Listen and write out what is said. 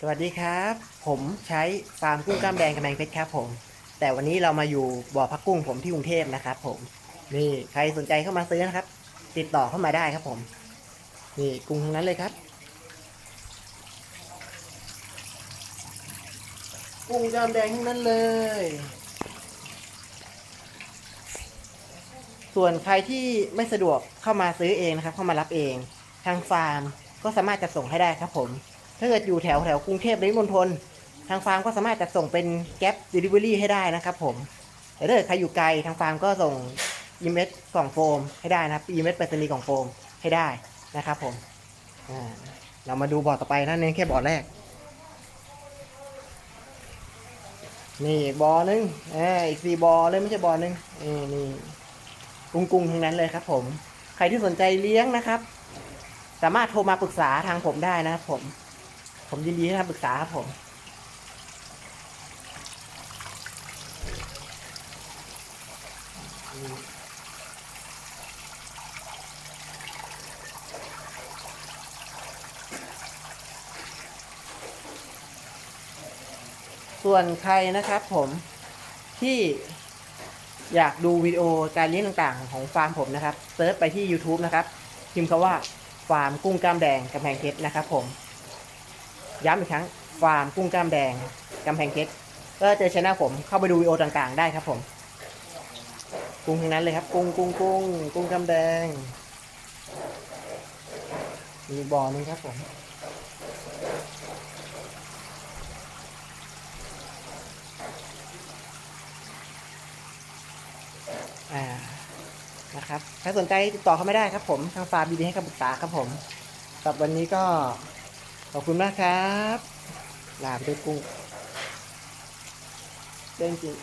สวัสดีครับ ผมใช้ฟาร์มกุ้งกล้ามแดงกำแพงเพชรครับผม แต่วันนี้เรามาอยู่บ่อพักกุ้งผมที่กรุงเทพนะครับผม นี่ใครสนใจเข้ามาซื้อนะครับ ติดต่อเข้ามาได้ครับผม นี่กุ้งทั้งนั้นเลยครับ กุ้งกล้ามแดงทั้งนั้นเลย ส่วนใครที่ไม่สะดวกเข้ามาซื้อเองนะครับ เข้ามารับเอง ทางฟาร์มก็สามารถจะส่งให้ได้ครับผม ถ้าเกิดอยู่แถวแถวกรุงเทพหรือมณฑลทางฟาร์มก็สามารถจะส่งเป็นแก๊ปเดลิเวอรี่ให้ได้นะครับผมแต่ถ้าเกิดใครอยู่ไกลทางฟาร์มก็ส่งอีเมลกล่องโฟมให้ได้นะครับอีเมลไปรษณีย์กล่องโฟมให้ได้นะครับผมเรามาดูบอร์ดต่อไปนั่นเองแค่บอร์ดแรก นี่บอหนึงอ่าอีกสี่บอเลยไม่ใช่บอหนึ่งนี่นี่กุ้งกุ้งทั้งนั้นเลยครับ ผม ใครที่สนใจเลี้ยงนะครับ สามารถโทรมาปรึกษาทางผมได้นะครับผม ผมยินดีให้คำปรึกษาครับผม ส่วนใครนะครับผมที่อยากดูวิดีโอการเลี้ยงต่างๆ ของฟาร์มผมนะครับเซิร์ชไปที่ YouTube นะครับ พิมพ์คำว่าฟาร์มกุ้งกล้ามแดงกำแพงเพชรนะครับผม ย้ำอีกครั้งฟาร์มกุ้งกล้ามแดงกำแพงเพชรก็เจอช anel ผมเข้าไปดูวิดีโอต่างๆ ได้ครับผม กุ้งทั้งนั้นเลยครับ กุ้งกุ้งกุ้งกุ้งกล้ามแดง มีบ่อนึงครับผมอ่านะครับ ถ้าสนใจติดต่อเขาไม่ได้ครับผม ทางฟาร์มดีให้คำปรึกษาครับผมสำหรับวันนี้ก็ อบคุณมากครับ ลาไปด้วยกุ้งเด้งจริง